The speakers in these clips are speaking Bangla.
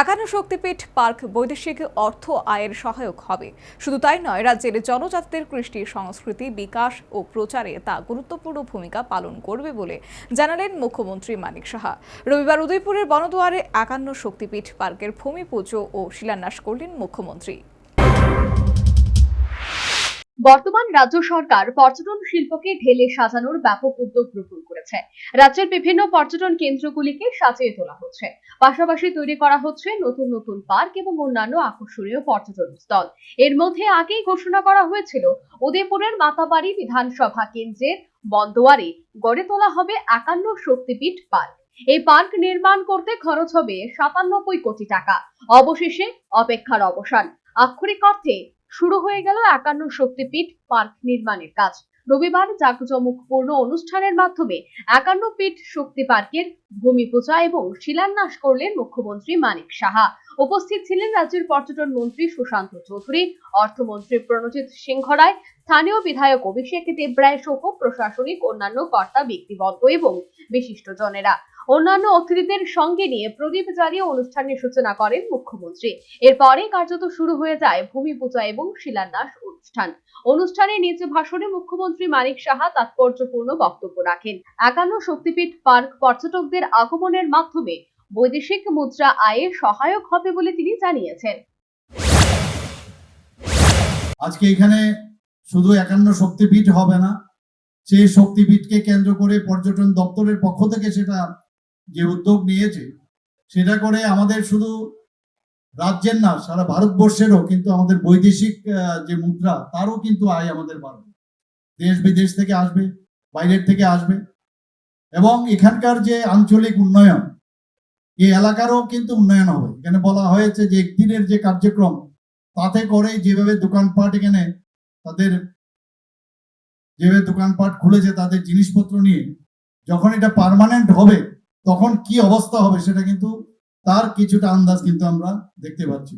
একান্ন শক্তিপীঠ পার্ক বৈদেশিক অর্থ আয়ের সহায়ক হবে। শুধু তাই নয়, রাজ্যের জনজাতিদের কৃষ্টি সংস্কৃতি, বিকাশ ও প্রচারে তা গুরুত্বপূর্ণ ভূমিকা পালন করবে বলে জানালেন মুখ্যমন্ত্রী মানিক সাহা। রবিবার উদয়পুরের বনদুয়ারে একান্ন শক্তিপীঠ পার্কের ভূমি পুজো ও শিলান্যাস করলেন মুখ্যমন্ত্রী। বর্তমান রাজ্য সরকার পর্যটন শিল্পকে ঢেলে সাজানোর ব্যাপক উদ্যোগ গ্রহণ করেছে। রাজ্যের বিভিন্ন পর্যটন কেন্দ্রগুলিকে সাজিয়ে তোলা হচ্ছে। পাশাপাশি তৈরি করা হচ্ছে নতুন নতুন পার্ক এবং অন্যান্য আকর্ষণীয় পর্যটন স্থল। এর মধ্যে আগেই ঘোষণা করা হয়েছিল, উদয়পুরের মাতাবাড়ি বিধানসভা কেন্দ্রের বন্দোয়ারে গড়ে তোলা হবে একান্ন শক্তিপীঠ পার্ক। এই পার্ক নির্মাণ করতে খরচ হবে সাতানব্বই কোটি টাকা। অবশেষে অপেক্ষার অবসান। আক্ষরিক অর্থে শুরু হয়ে গেল একান্ন শক্তিপীঠ পার্ক নির্মাণের কাজ। রবিবার জাঁকজমকপূর্ণ অনুষ্ঠানের মাধ্যমে একান্ন পীঠ শক্তি পার্কের ভূমি পূজা এবং শিলান্যাস করলেন মুখ্যমন্ত্রী মানিক সাহা। উপস্থিত ছিলেন রাজ্যের পর্যটন মন্ত্রী সুশান্ত চৌধুরী, অর্থমন্ত্রী প্রণজিৎ সিংহ রায় স্থানীয় বিধায়ক অভিষেক দেবরায় সহ প্রশাসনিক অন্যান্য কর্তা, ব্যক্তিবর্গ এবং বিশিষ্টজনেরা। অন্যান্য অতিথিদের সঙ্গে নিয়ে প্রদীপ জ্বালিয়ে অনুষ্ঠানের সূচনা করেন মুখ্যমন্ত্রী। এরপরে কার্যত শুরু হয়ে যায় ভূমি পূজা এবং শিলান্যাস অনুষ্ঠান। অনুষ্ঠানে নিজ ভাষণে মুখ্যমন্ত্রী মানিক সাহা তাৎপর্যপূর্ণ বক্তব্য রাখেন। একান্ন শক্তিপীঠ পার্ক পর্যটকদের আগমনের মাধ্যমে বৈদেশিক মুদ্রা আয়ে সহায়ক হবে বলে তিনি জানিয়েছেন। আজকে এখানে শুধু একান্ন শক্তিপীঠ হবে না, সেই শক্তিপীঠকে কেন্দ্র করে পর্যটন দপ্তরের পক্ষ থেকে সেটা যে উদ্যোগ নিয়েছে, সেটা করে আমাদের শুধু রাজ্যের না, সারা ভারতবর্ষেরও কিন্তু আমাদের বৈদেশিক যে মুদ্রা, তারও কিন্তু আয় আমাদের বাড়বে। দেশ বিদেশ থেকে আসবে, বাইরের থেকে আসবে। এবং এখানকার যে আঞ্চলিক উন্নয়ন, এই এলাকারও কিন্তু উন্নয়ন হবে। এখানে বলা হয়েছে যে একদিনের যে কার্যক্রম, তাতে করে যেভাবে দোকানপাট এখানে তাদের, যেভাবে দোকানপাট খুলেছে তাদের জিনিসপত্র নিয়ে, যখন এটা পার্মানেন্ট হবে তখন কি অবস্থা হবে সেটা কিন্তু তার কিছুটা আন্দাজ কিন্তু আমরা দেখতে পাচ্ছি।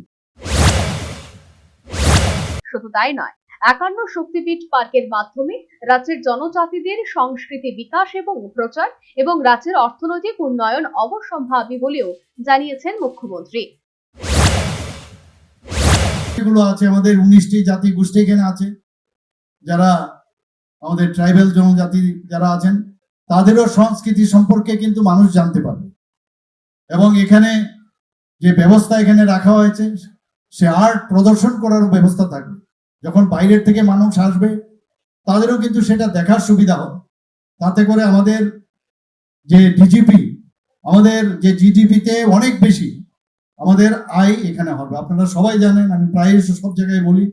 শুধু তাই নয় একান্ন শক্তিপীঠ পার্কের মাধ্যমে রাজ্যের জনজাতিদের সংস্কৃতি বিকাশ এবং প্রচার এবং রাজ্যের অর্থনৈতিক উন্নয়ন অবসম্ভাবী বলেও জানিয়েছেন মুখ্যমন্ত্রী। এগুলো আছে আমাদের উনিশটি জাতি গোষ্ঠী এখানে আছে যারা আমাদের ট্রাইবেল জনজাতি যারা আছেন তাদেরও সংস্কৃতি সম্পর্কে কিন্তু মানুষ জানতে পারবে। এবং এখানে যে ব্যবস্থা এখানে রাখা হয়েছে, সে আর্ট প্রদর্শন করারও ব্যবস্থা থাকবে। যখন বাইরের থেকে মানুষ আসবে, তাদেরও কিন্তু সেটা দেখার সুবিধা হবে। তাতে করে আমাদের যে ডিজিপি আমাদের যে জিডিপিতে অনেক বেশি আমাদের আয় এখানে হবে। আপনারা সবাই জানেন, আমি প্রায় সব জায়গায় বলি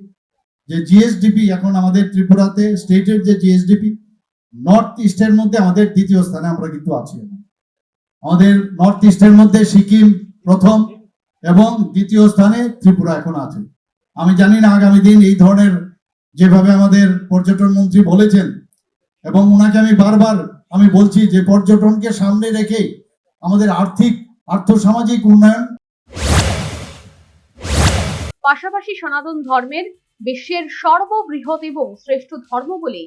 যে জিএসডিপি এখন আমাদের ত্রিপুরাতে, স্টেটের যে জিএসডিপি নর্থ ইস্টের মধ্যে আমাদের দ্বিতীয় স্থানে আমরা কিন্তু আছি। আমাদের নর্থ ইস্টের মধ্যে সিকিম প্রথম এবং দ্বিতীয় স্থানে ত্রিপুরা এখন আছে আমি জানি না আগামী দিন এই ধরনের যেভাবে আমাদের পর্যটন মন্ত্রী বলেছেন এবং ওনাকে আমি বারবার আমি বলছি যে পর্যটনকে সামনে রেখে আমাদের আর্থিক, আর্থসামাজিক উন্নয়ন পাশাপাশি সনাতন ধর্মের বিশ্বের সর্ববৃহৎ এবং শ্রেষ্ঠ ধর্ম বলে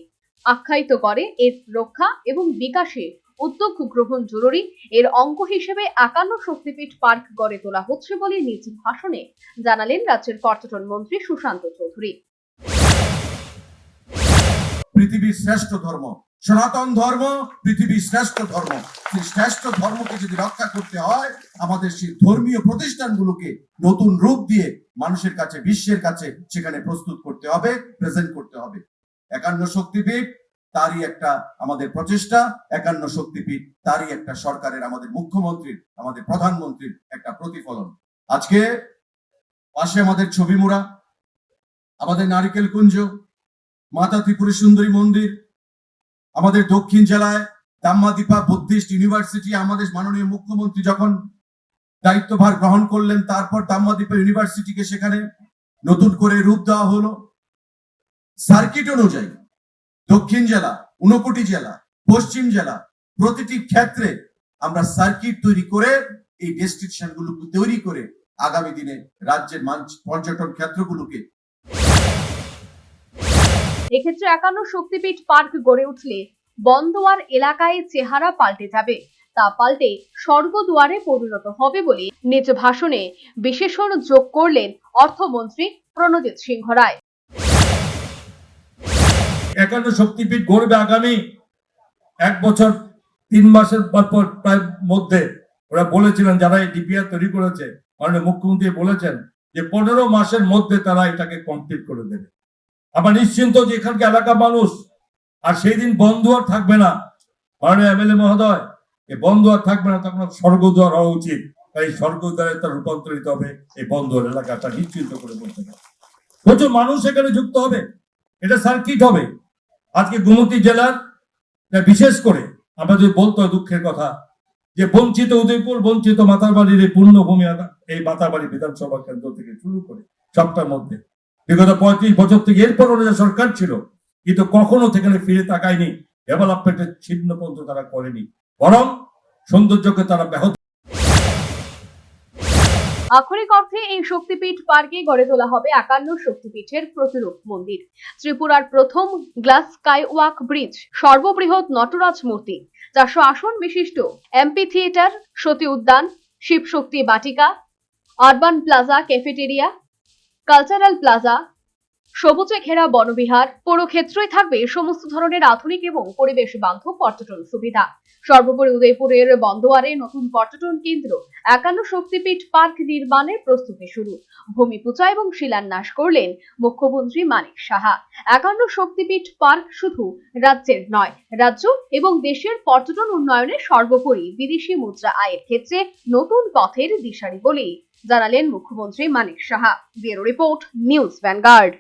আখ্যায়িত করে এর রক্ষা এবং বিকাশে উদ্যোগ গ্রহণ জরুরি। এর অঙ্গ হিসেবে একান্ন শক্তিপীঠ পার্ক গড়ে তোলা হচ্ছে বলে নিজ ভাষণে জানালেন রাজ্যের পর্যটন মন্ত্রী সুশান্ত চৌধুরী। পৃথিবীর শ্রেষ্ঠ ধর্ম, সনাতন ধর্ম পৃথিবীর শ্রেষ্ঠ ধর্ম। সেই শ্রেষ্ঠ ধর্মকে যদি রক্ষা করতে হয়, আমাদের সেই ধর্মীয় প্রতিষ্ঠানগুলোকে নতুন রূপ দিয়ে মানুষের কাছে, বিশ্বের কাছে সেখানে প্রস্তুত করতে হবে প্রেজেন্ট করতে হবে। একান্ন শক্তিপীঠ, তারই একটা আমাদের প্রচেষ্টা, একান্ন শক্তিপীঠ, তারই একটা সরকারের আমাদের মুখ্যমন্ত্রীর, আমাদের প্রধানমন্ত্রীর একটা প্রতিফলন। আজকে পাশে আমাদের ছবি মোড়া, আমাদের নারিকেল কুঞ্জ, মাতা ত্রিপুরী সুন্দরী মন্দির, আমাদের দক্ষিণ জেলায় দাম্মাদীপা বুদ্ধিস্ট ইউনিভার্সিটি, আমাদের মাননীয় মুখ্যমন্ত্রী যখন দায়িত্বভার গ্রহণ করলেন, তারপর দাম্মাদীপা ইউনিভার্সিটিকে সেখানে নতুন করে রূপ দেওয়া হলো। সার্কিট অনুযায়ী দক্ষিণ জেলা, ঊনকোটি জেলা, পশ্চিম জেলা প্রতিটি ক্ষেত্রে আমরা সার্কিট তৈরি করে এই ডেস্টিনেশন গুলোকে তৈরি করে আগামী দিনে রাজ্যের পর্যটন ক্ষেত্রগুলোকে এক্ষেত্রে একান্ন শক্তিপীঠ পার্ক গড়ে উঠলে বন্দোয়ার এলাকায় চেহারা পাল্টে যাবে। তা পাল্টে স্বর্গদুয়ারে পরিণত হবে বলে নিজ ভাষণে বিশেষণ যোগ করলেন অর্থমন্ত্রী প্রণজিৎ সিংহ রায়। একান্ন শক্তিপীঠ গড়বে আগামী এক বছর, তিন মাসের পর- পর প্রায় মধ্যে। ওরা বলেছিলেন, যারা এই ডিপিআর তৈরি করেছে, মাননীয় মুখ্যমন্ত্রী বলেছেন যে পনেরো মাসের মধ্যে তারা এটাকে কমপ্লিট করে দেবে। আমার নিশ্চিন্ত যে এখানকার এলাকা মানুষ, আর সেই দিন বন্ধ আর থাকবে না। মাননীয় এমএলএ মহোদয় এই বন্ধ আর থাকবে না, তখন স্বর্গদ্বার হওয়া উচিত। তাই স্বর্গদ্বারে তার রূপান্তরিত হবে, এই বন্দর এলাকাটা নিশ্চিন্ত করে বলতে পারে। প্রচুর মানুষ এখানে যুক্ত হবে। এটা সার্কিট হবে। আজকে গোমতী জেলার বিশেষ করে আমরা যদি বলতে দুঃখের কথা যে বঞ্চিত উদয়পুর, বঞ্চিত মাতারবাড়ির এই পূর্ণভূমি এই মাতারবাড়ি বিধানসভা কেন্দ্র থেকে শুরু করে সবটার মধ্যে। বিগত পঁয়ত্রিশ বছর থেকে এরপর যে সরকার ছিল কিন্তু কখনো সেখানে ফিরে তাকায়নি, ডেভেলপমেন্টের ছিন্ন পর্যন্ত তারা করেনি। বরং সৌন্দর্যকে তারা ব্যাহত আক্ষরিক অর্থে এই শক্তিপীঠ পার্কে গড়ে তোলা হবে একান্ন শক্তিপীঠের প্রতিরূপ মন্দির। ত্রিপুরার প্রথম গ্লাস স্কাইওয়াক ব্রিজ, সর্ববৃহৎ নটরাজ মূর্তি, চারশো আসন বিশিষ্ট এমপি থিয়েটার, সতী উদ্যান, Shivshakti Vatika, urban plaza cafeteria, cultural plaza সবুজে ঘেরা বনবিহার পুরো ক্ষেত্রই থাকবে সমস্ত ধরনের আধুনিক এবং পরিবেশ বান্ধব পর্যটন সুবিধা। সর্বোপরি উদয়পুরের বন্দোয়ারে নতুন পর্যটন কেন্দ্র, একান্ন শক্তিপীঠ পার্ক নির্মাণের প্রস্তুতি শুরু। ভূমি পূজা এবং শিলান্যাস করলেন মুখ্যমন্ত্রী মানিক সাহা। একান্ন শক্তিপীঠ পার্ক শুধু রাজ্যের নয়, রাজ্য এবং দেশের পর্যটন উন্নয়নে সর্বোপরি বিদেশি মুদ্রা আয়ের ক্ষেত্রে নতুন পথের দিশারি বলেই জানালেন মুখ্যমন্ত্রী Manik Saha bureau report news Vanguard.